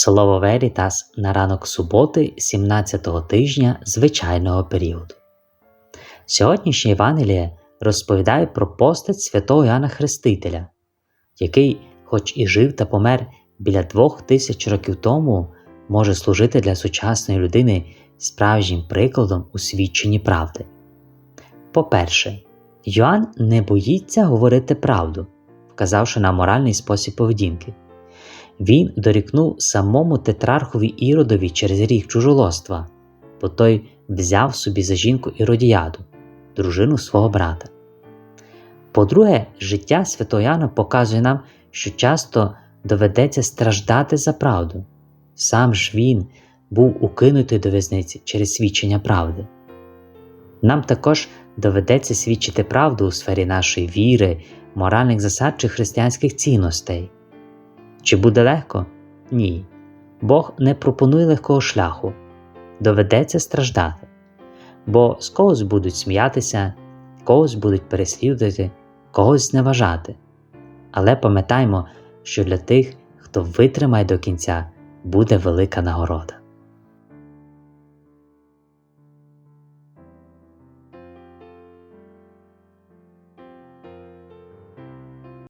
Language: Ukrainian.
Слово Верітас на ранок суботи 17-го тижня звичайного періоду. Сьогоднішнє Євангеліє розповідає про постать святого Іоанна Хрестителя, який, хоч і жив та помер біля двох тисяч років тому, може служити для сучасної людини справжнім прикладом у свідченні правди. По-перше, Йоанн не боїться говорити правду, вказавши на моральний спосіб поведінки. Він дорікнув самому тетрархові Іродові через рік чужолоства, бо той взяв собі за жінку Іродіаду, дружину свого брата. По-друге, життя святого Яна показує нам, що часто доведеться страждати за правду. Сам ж він був укинутий до в'язниці через свідчення правди. Нам також доведеться свідчити правду у сфері нашої віри, моральних засад чи християнських цінностей. Чи буде легко? Ні. Бог не пропонує легкого шляху. Доведеться страждати. Бо з когось будуть сміятися, когось будуть переслідувати, когось зневажати. Але пам'ятаймо, що для тих, хто витримає до кінця, буде велика нагорода.